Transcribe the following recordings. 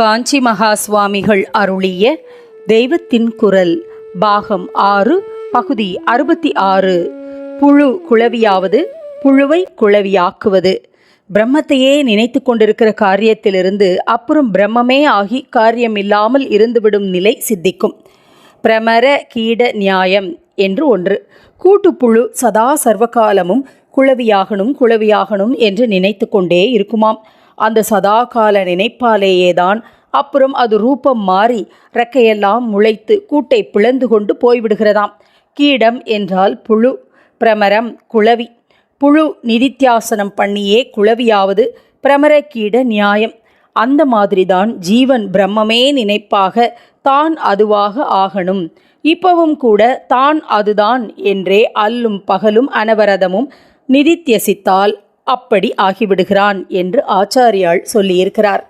காஞ்சி மகா சுவாமிகள் அருளிய தெய்வத்தின் குரல் பாகம் ஆறு பகுதி அறுபத்தி ஆறு. புழு குளவியாவது புழுவை குளவியாக்குவது பிரம்மத்தையே நினைத்து கொண்டிருக்கிற காரியத்திலிருந்து அப்புறம் பிரம்மமே ஆகி காரியமில்லாமல் இருந்துவிடும் நிலை சித்திக்கும். பிரமர கீட நியாயம் என்று ஒன்று. கூட்டுப்புழு சதா சர்வகாலமும் குளவியாகணும் குளவியாகணும் என்று நினைத்து கொண்டே இருக்குமாம். அந்த சதாகால நினைப்பாலேயேதான். அப்புறம் அது ரூபம் மாறி ரெக்கையெல்லாம் முளைத்து கூட்டை பிளந்து கொண்டு போய்விடுகிறதாம். கீடம் என்றால் புழு பிரமரம் குளவி புழு நிதித்தியாசனம் பண்ணியே குளவியாவது பிரமரக்கீட நியாயம். அந்த மாதிரிதான் ஜீவன் பிரம்மமே நினைப்பாக தான் அதுவாக ஆகணும். இப்பவும் கூட தான் அதுதான் என்றே அல்லும் பகலும் அனவரதமும் நிதித்தியசித்தால் அப்படி ஆகிவிடுகிறான் என்று ஆச்சாரியால் சொல்லியிருக்கிறார்.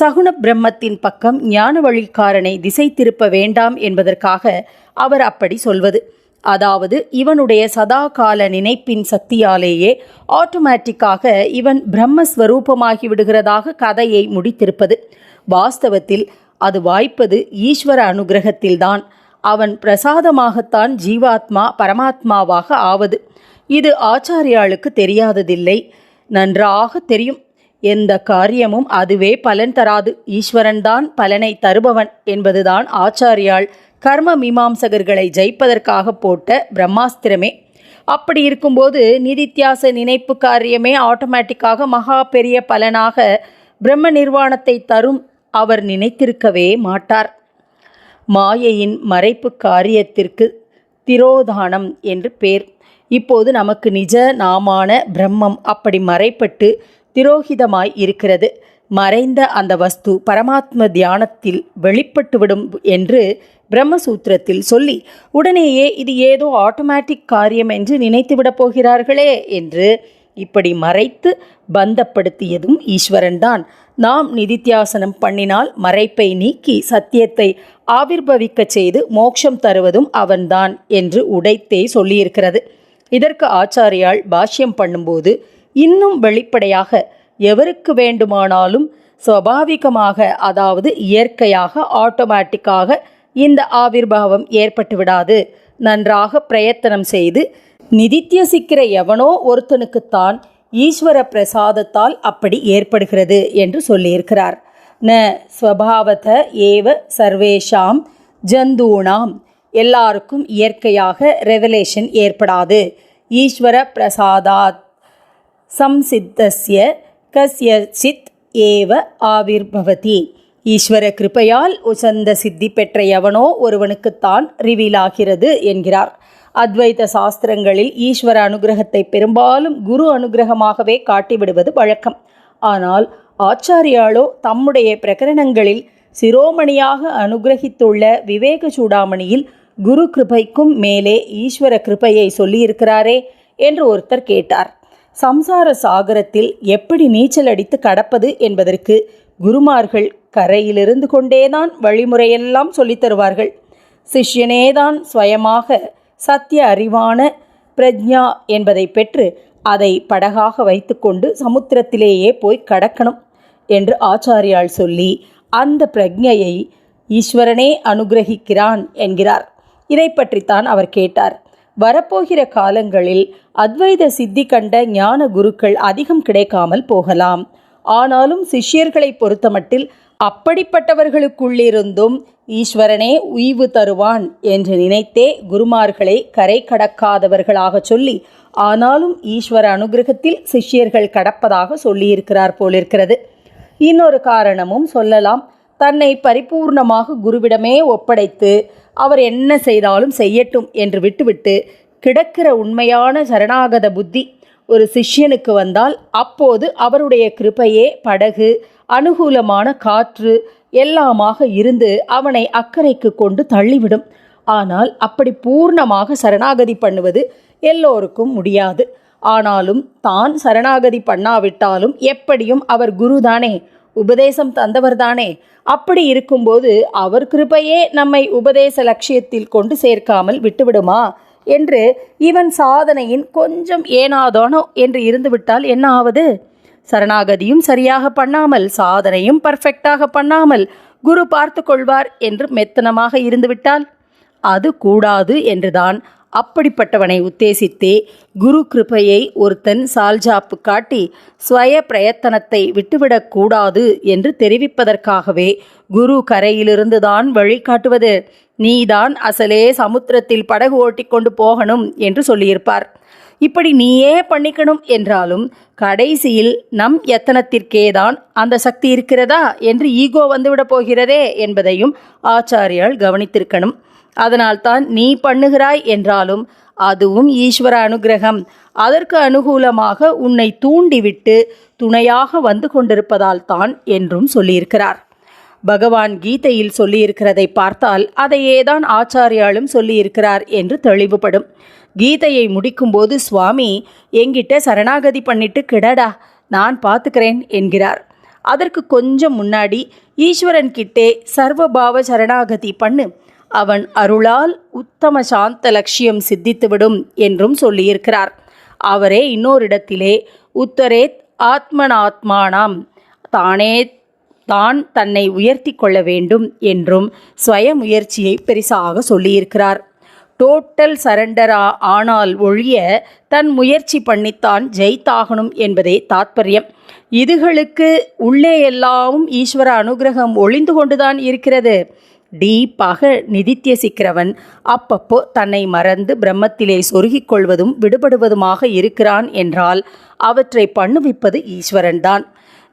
சகுன பிரம்மத்தின் பக்கம் ஞான வழிக்காரனை திசை திருப்ப வேண்டாம் என்பதற்காக அவர் அப்படி சொல்வது. அதாவது இவனுடைய சதாகால நினைப்பின் சக்தியாலேயே ஆட்டோமேட்டிக்காக இவன் பிரம்மஸ்வரூபமாகி விடுகிறதாக கதையை முடித்திருப்பது. வாஸ்தவத்தில் அது வாய்ப்பது ஈஸ்வர அனுகிரகத்தில்தான். அவன் பிரசாதமாகத்தான் ஜீவாத்மா பரமாத்மாவாக ஆவது. இது ஆச்சாரியாளுக்கு தெரியாததில்லை. நன்றாக தெரியும். எந்த காரியமும் அதுவே பலன் தராது. ஈஸ்வரன்தான் பலனை தருபவன் என்பதுதான் ஆச்சாரியாள் கர்ம மீமாம்சகர்களை ஜெயிப்பதற்காக போட்ட பிரம்மாஸ்திரமே. அப்படி இருக்கும்போது நிதித்தியாச நினைப்பு காரியமே ஆட்டோமேட்டிக்காக மகா பெரிய பலனாக பிரம்ம நிர்வாணத்தை தரும் அவர் நினைத்திருக்கவே மாட்டார். மாயையின் மறைப்பு காரியத்திற்கு திரோதானம் என்று பேர். இப்போது நமக்கு நிஜ நாமான பிரம்மம் அப்படி மறைப்பட்டு திரோகிதமாய் இருக்கிறது. மறைந்த அந்த வஸ்து பரமாத்ம தியானத்தில் வெளிப்பட்டுவிடும் என்று பிரம்மசூத்திரத்தில் சொல்லி உடனேயே இது ஏதோ ஆட்டோமேட்டிக் காரியம் என்று நினைத்துவிடப் போகிறார்களே என்று இப்படி மறைத்து பந்தப்படுத்தியதும் ஈஸ்வரன்தான். நாம் நிதித்தியாசனம் பண்ணினால் மறைப்பை நீக்கி சத்தியத்தை ஆவிர்பவிக்கச் செய்து மோட்சம் தருவதும் அவன்தான் என்று உடைத்தே சொல்லியிருக்கிறது. இதற்கு ஆச்சாரியால் பாஷ்யம் பண்ணும்போது இன்னும் வெளிப்படையாக எவருக்கு வேண்டுமானாலும் சுவாபாவிகமாக அதாவது இயற்கையாக ஆட்டோமேட்டிக்காக இந்த ஆவிர்வாவம் ஏற்பட்டு விடாது. நன்றாக பிரயத்தனம் செய்து நிதித்தியசிக்கிற எவனோ ஒருத்தனுக்குத்தான் ஈஸ்வர பிரசாதத்தால் அப்படி ஏற்படுகிறது என்று சொல்லியிருக்கிறார். ந ஸ்வபாவத ஏவ சர்வேஷாம் ஜந்தூனாம். எல்லாருக்கும் இயற்கையாக ரெவலேஷன் ஏற்படாது. ஈஸ்வர பிரசாதாத் சம்சித்தஸ்ய கஸ்யசித் ஏவ ஆவிர்பவதி. ஈஸ்வர கிருபையால் உசந்த சித்தி பெற்ற எவனோ ஒருவனுக்குத்தான் ரிவீலாகிறது என்கிறார். அத்வைத சாஸ்திரங்களில் ஈஸ்வர அனுகிரகத்தை பெரும்பாலும் குரு அனுகிரகமாகவே காட்டிவிடுவது வழக்கம். ஆனால் ஆச்சாரியாலோ தம்முடைய பிரகரணங்களில் சிரோமணியாக அனுகிரகித்துள்ள விவேக சூடாமணியில் குரு கிருபைக்கும் மேலே ஈஸ்வர கிருபையை சொல்லியிருக்கிறாரே என்று ஒருத்தர் கேட்டார். சம்சார சாகரத்தில் எப்படி நீச்சல் அடித்து கடப்பது என்பதற்கு குருமார்கள் கரையிலிருந்து கொண்டேதான் வழிமுறையெல்லாம் சொல்லித் தருவார்கள். சிஷ்யனேதான் சுயமாக சத்திய அறிவான பிரஜ்ஞா என்பதை பெற்று அதை படகாக வைத்துக்கொண்டு சமுத்திரத்திலேயே போய் கடக்கணும் என்று ஆச்சாரியால் சொல்லி அந்த பிரஜையை ஈஸ்வரனே அனுகிரகிக்கிறான் என்கிறார். இதை பற்றித்தான் அவர் கேட்டார். வரப்போகிற காலங்களில் அத்வைத சித்தி கண்ட ஞான குருக்கள் அதிகம் கிடைக்காமல் போகலாம். ஆனாலும் சிஷ்யர்களை பொறுத்தமட்டில் அப்படிப்பட்டவர்களுக்குள்ளிருந்தும் ஈஸ்வரனே உய்வு தருவான் என்று நினைத்தே குருமார்களை கரை கடக்காதவர்களாக சொல்லி ஆனாலும் ஈஸ்வர அனுகிரகத்தில் சிஷ்யர்கள் கடப்பதாக சொல்லியிருக்கிறார் போலிருக்கிறது. இன்னொரு காரணமும் சொல்லலாம். தன்னை பரிபூர்ணமாக குருவிடமே ஒப்படைத்து அவர் என்ன செய்தாலும் செய்யட்டும் என்று விட்டுவிட்டு கிடக்கிற உண்மையான சரணாகத புத்தி ஒரு சிஷ்யனுக்கு வந்தால் அப்போது அவருடைய கிருபையே படகு அனுகூலமான காற்று எல்லாமாக இருந்து அவனை அக்கறைக்கு கொண்டு தள்ளிவிடும். ஆனால் அப்படி பூர்ணமாக சரணாகதி பண்ணுவது எல்லோருக்கும் முடியாது. ஆனாலும் தான் சரணாகதி பண்ணாவிட்டாலும் எப்படியும் அவர் குருதானே. உபதேசம் தந்தவர்தானே அப்படி இருக்கும்போது அவர் கிருபையே நம்மை உபதேச லட்சியத்தில் கொண்டு சேர்க்காமல் விட்டுவிடுமா? என்று இவன் சாதனையின் கொஞ்சம் ஏனாதோனோ என்று இருந்துவிட்டால் என்ன ஆவது? சரணாகதியும் சரியாக பண்ணாமல் சாதனையும் பர்ஃபெக்டாக பண்ணாமல் குரு பார்த்து கொள்வார் என்று மெத்தனமாக இருந்துவிட்டால்? அது கூடாது என்றுதான் அப்படிப்பட்டவனை உத்தேசித்தே குரு கிருபையை ஒருத்தன் சால்ஜாப்பு காட்டி ஸ்வய பிரயத்தனத்தை விட்டுவிடக்கூடாது என்று தெரிவிப்பதற்காகவே குரு கரையிலிருந்து தான் வழிகாட்டுவது நீதான் அசலே சமுத்திரத்தில் படகு ஓட்டிக்கொண்டு போகணும் என்று சொல்லியிருப்பார். இப்படி நீயே பண்ணிக்கணும் என்றாலும் கடைசியில் நம் எத்தனத்திற்கேதான் அந்த சக்தி இருக்கிறதா? என்று ஈகோ வந்துவிடப் போகிறதே என்பதையும் ஆச்சாரியால் கவனித்திருக்கணும். அதனால்தான் நீ பண்ணுகிறாய் என்றாலும் அதுவும் ஈஸ்வர அனுகிரகம். அதற்கு அனுகூலமாக உன்னை தூண்டிவிட்டு துணையாக வந்து கொண்டிருப்பதால் தான் என்றும் சொல்லியிருக்கிறார். பகவான் கீதையில் சொல்லியிருக்கிறதை பார்த்தால் அதையேதான் ஆச்சாரியாலும் சொல்லியிருக்கிறார் என்று தெளிவுபடும். கீதையை முடிக்கும்போது சுவாமி எங்கிட்ட சரணாகதி பண்ணிட்டு கிடடா நான் பார்த்துக்கிறேன் என்கிறார். அதற்கு கொஞ்சம் முன்னாடி ஈஸ்வரன் கிட்டே சர்வபாவ சரணாகதி பண்ணு அவன் அருளால் உத்தம சாந்த லட்சியம் சித்தித்துவிடும் என்றும் சொல்லியிருக்கிறார். அவரே இன்னோரிடத்திலே உத்தரேத் ஆத்மனாத்மானாம் தானே தான் தன்னை உயர்த்தி கொள்ள வேண்டும் என்றும் சுய முயற்சியை பெரிசாக சொல்லியிருக்கிறார். டோட்டல் சரண்டரா ஆனால் ஒழிய தன் முயற்சி பண்ணித்தான் ஜெயித்தாகணும் என்பதே தாத்பரியம். இதுகளுக்கு உள்ளே எல்லாவும் ஈஸ்வர அனுகிரகம் ஒளிந்து கொண்டுதான் இருக்கிறது. டீப்பாக நிதித்தியசிக்கிறவன் அப்பப்போ தன்னை மறந்து பிரம்மத்திலே சொருகிக் கொள்வதும் விடுபடுவதுமாக இருக்கிறான் என்றால் அவற்றை பண்ணுவிப்பது ஈஸ்வரன்தான்.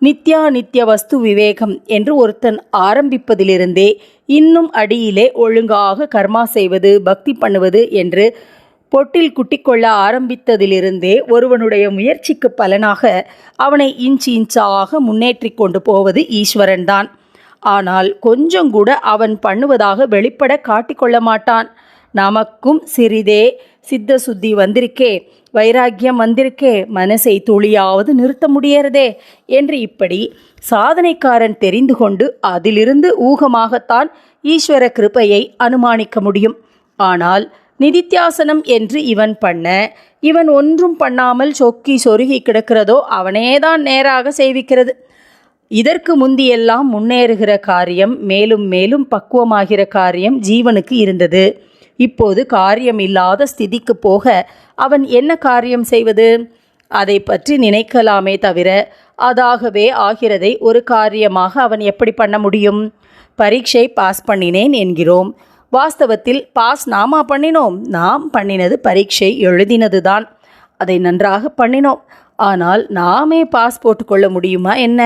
நித்யா நித்திய வஸ்து விவேகம் என்று ஒருத்தன் ஆரம்பிப்பதிலிருந்தே இன்னும் அடியிலே ஒழுங்காக கர்மா செய்வது பக்தி பண்ணுவது என்று பொட்டில் குட்டிக்கொள்ள ஆரம்பித்ததிலிருந்தே ஒருவனுடைய முயற்சிக்கு பலனாக அவனை இன்ச் இன்ச்சாக முன்னேற்றிக் கொண்டு போவது ஈஸ்வரன்தான். ஆனால் கொஞ்சம் கூட அவன் பண்ணுவதாக வெளிப்பட காட்டிக்கொள்ள மாட்டான் நமக்கும் சிறிதே சித்த சுத்தி வந்திருக்கே வைராக்கியம் வந்திருக்கே மனசை துளியாவது நிறுத்த முடியறதே என்று இப்படி சாதனைக்காரன் தெரிந்து கொண்டு அதிலிருந்து ஊகமாகத்தான் ஈஸ்வர கிருபையை அனுமானிக்க முடியும். ஆனால் நிதித்தியாசனம் என்று இவன் பண்ண இவன் ஒன்றும் பண்ணாமல் சொக்கி சொருகி கிடக்கிறதோ அவனேதான் நேராக செய்விக்கிறது இதற்கு முந்தியெல்லாம் முன்னேறுகிற காரியம் மேலும் மேலும் பக்குவமாகிற காரியம் ஜீவனுக்கு இருந்தது. இப்போது காரியம் இல்லாத ஸ்திதிக்கு போக அவன் என்ன காரியம் செய்வது? அதை பற்றி நினைக்கலாமே தவிர அதாகவே ஆகிறதை ஒரு காரியமாக அவன் எப்படி பண்ண முடியும்? பரீட்சை பாஸ் பண்ணினேன் என்கிறோம். வாஸ்தவத்தில் பாஸ் நாமா பண்ணினோம்? நாம் பண்ணினது பரீட்சை எழுதினது தான் அதை நன்றாக பண்ணினோம். ஆனால் நாமே பாஸ் போட்டுக்கொள்ள முடியுமா என்ன?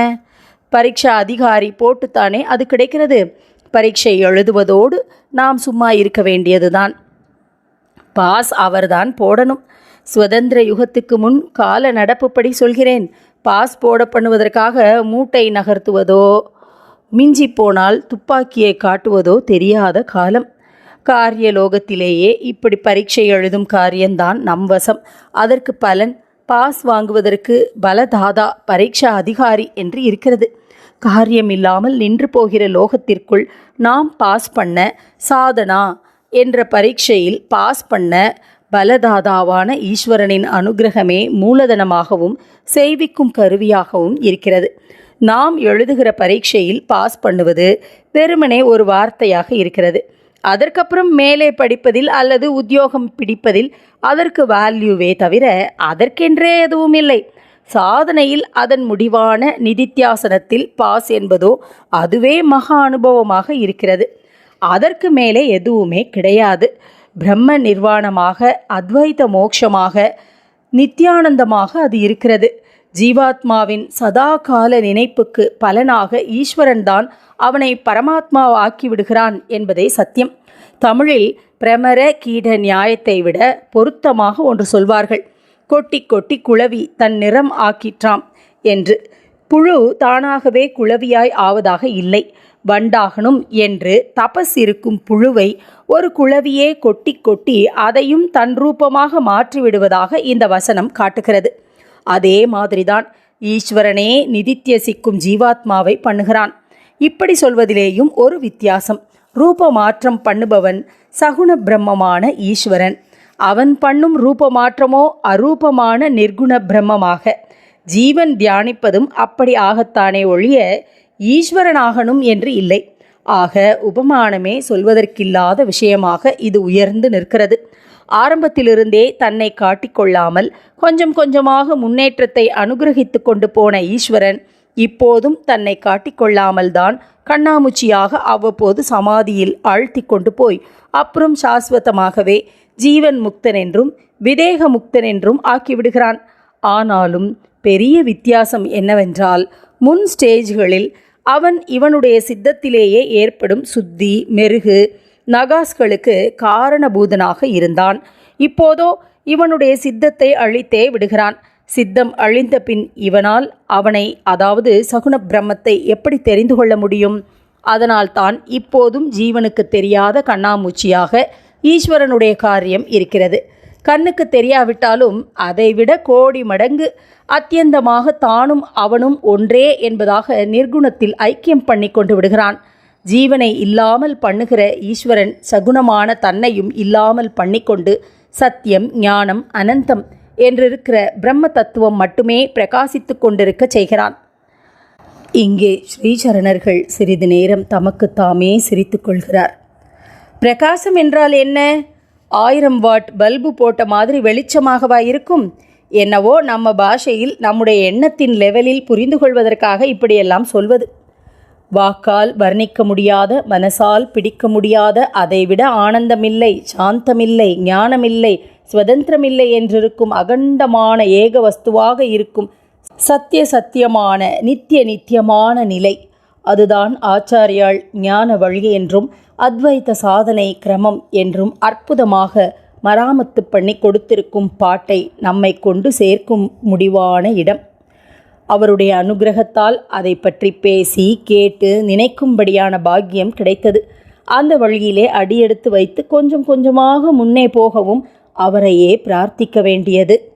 பரீட்சா அதிகாரி போட்டுத்தானே அது கிடைக்கிறது. பரீட்சை எழுதுவதோடு நாம் சும்மா இருக்க வேண்டியதுதான். பாஸ் அவர்தான் போடணும். சுதந்திர யுகத்துக்கு முன் கால நடப்புப்படி சொல்கிறேன். பாஸ் போட பண்ணுவதற்காக மூட்டை நகர்த்துவதோ மிஞ்சி போனால் துப்பாக்கியை காட்டுவதோ தெரியாத காலம். காரியலோகத்திலேயே இப்படி பரீட்சை எழுதும் காரியம்தான் நம் வசம். அதற்கு பலன் பாஸ் வாங்குவதற்கு பலதாதா பரீட்சா அதிகாரி என்று இருக்கிறது. காரியம் இல்லாமல் நின்று போகிற லோகத்திற்குள் நாம் பாஸ் பண்ண சாதனா என்ற பரீட்சையில் பாஸ் பண்ண பலதாதாவான ஈஸ்வரனின் அனுகிரகமே மூலதனமாகவும் செய்விக்கும் கருவியாகவும் இருக்கிறது. நாம் எழுதுகிற பரீட்சையில் பாஸ் பண்ணுவது வெறுமனே ஒரு வார்த்தையாக இருக்கிறது. அதற்கப்புறம் மேலே படிப்பதில் அல்லது உத்தியோகம் பிடிப்பதில் அதற்கு வேல்யூவே தவிர அதற்கென்றே எதுவும் இல்லை. சாதனையில் அதன் முடிவான நிதித்தியாசனத்தில் பாஸ் என்பதோ அதுவே மகா அனுபவமாக இருக்கிறது. அதற்கு மேலே எதுவுமே கிடையாது. பிரம்ம நிர்வாணமாக அத்வைத மோட்சமாக நித்யானந்தமாக அது இருக்கிறது. ஜீவாத்மாவின் சதா கால நினைப்புக்கு பலனாக ஈஸ்வரன்தான் அவனை பரமாத்மாவாக்கி விடுகிறான் என்பதே சத்தியம். தமிழில் பிரமர கீட நியாயத்தை விட பொருத்தமாக ஒன்று சொல்வார்கள். கொட்டி கொட்டி குளவி தன் நிறம் ஆக்கிற்றாம் என்று. புழு தானாகவே குளவியாய் ஆவதாக இல்லை. வண்டாகணும் என்று தபஸ் இருக்கும் புழுவை ஒரு குளவியே கொட்டி கொட்டி அதையும் தன் ரூபமாக மாற்றிவிடுவதாக இந்த வசனம் காட்டுகிறது. அதே மாதிரிதான் ஈஸ்வரனே நிதித்தியசிக்கும் ஜீவாத்மாவை பண்ணுகிறான். இப்படி சொல்வதிலேயும் ஒரு வித்தியாசம். ரூப மாற்றம் பண்ணுபவன் சகுண பிரம்மமான ஈஸ்வரன். அவன் பண்ணும் ரூப மாற்றமோ அரூபமான நிர்குண பிரம்மமாக. ஜீவன் தியானிப்பதும் அப்படி ஆகத்தானே ஒழிய ஈஸ்வரனாகணும் என்று இல்லை. ஆக உபமானமே சொல்வதற்கில்லாத விஷயமாக இது உயர்ந்து நிற்கிறது. ஆரம்பத்திலிருந்தே தன்னை காட்டிக்கொள்ளாமல் கொஞ்சம் கொஞ்சமாக முன்னேற்றத்தை அனுகிரகித்து கொண்டு போன ஈஸ்வரன் இப்போதும் தன்னை காட்டிக்கொள்ளாமல்தான் கண்ணாமூச்சியாக அவ்வப்போது சமாதியில் ஆழ்த்தி கொண்டு போய் அப்புறம் சாஸ்வதமாகவே ஜீவன் முக்தன் என்றும் விதேக முக்தன் என்றும் ஆக்கிவிடுகிறான். ஆனாலும் பெரிய வித்தியாசம் என்னவென்றால் முன் ஸ்டேஜ்களில் அவன் இவனுடைய சித்தத்திலேயே ஏற்படும் சுத்தி மெருகு நகாஸ்களுக்கு காரணபூதனாக இருந்தான். இப்போதோ இவனுடைய சித்தத்தை அழித்தே விடுகிறான். சித்தம் அழிந்த பின் இவனால் அவனை அதாவது சகுன பிரம்மத்தை எப்படி தெரிந்து கொள்ள முடியும்? அதனால் தான் இப்போதும் ஜீவனுக்கு தெரியாத கண்ணாமூச்சியாக ஈஸ்வரனுடைய காரியம் இருக்கிறது. கண்ணுக்கு தெரியாவிட்டாலும் அதைவிட கோடி மடங்கு அத்தியந்தமாக தானும் அவனும் ஒன்றே என்பதாக நிர்குணத்தில் ஐக்கியம் பண்ணி கொண்டு விடுகிறான். ஜீவனை இல்லாமல் பண்ணுகிற ஈஸ்வரன் சகுணமான தன்னையும் இல்லாமல் பண்ணிக்கொண்டு சத்தியம் ஞானம் அனந்தம் என்றிருக்கிற பிரம்ம தத்துவம் மட்டுமே பிரகாசித்து கொண்டிருக்க செய்கிறான். இங்கே ஸ்ரீசரணர்கள் சிறிது நேரம் தமக்கு தாமே சிரித்து கொள்கிறார். பிரகாசம் என்றால் என்ன? ஆயிரம் வாட் பல்பு போட்ட மாதிரி வெளிச்சமாகவா இருக்கும்? என்னவோ நம்ம பாஷையில் நம்முடைய எண்ணத்தின் லெவலில் புரிந்து கொள்வதற்காக இப்படியெல்லாம் சொல்வது. வாக்கால் வர்ணிக்க முடியாத மனசால் பிடிக்க முடியாத அதைவிட ஆனந்தமில்லை சாந்தமில்லை ஞானமில்லை சுதந்திரமில்லை என்றிருக்கும் அகண்டமான ஏக வஸ்துவாக இருக்கும் சத்திய சத்தியமான நித்திய நித்தியமான நிலை. அதுதான் ஆச்சாரியால் ஞான வழி என்றும் அத்வைத சாதனை கிரமம் என்றும் அற்புதமாக மராமத்து பண்ணி கொடுத்திருக்கும் பாட்டை நம்மை கொண்டு சேர்க்கும் முடிவான இடம். அவருடைய அனுகிரகத்தால் அதை பற்றி பேசி கேட்டு நினைக்கும்படியான பாக்கியம் கிடைத்தது. அந்த வழியிலே அடியெடுத்து வைத்து கொஞ்சம் கொஞ்சமாக முன்னே போகவும் அவரையே பிரார்த்திக்க வேண்டியது.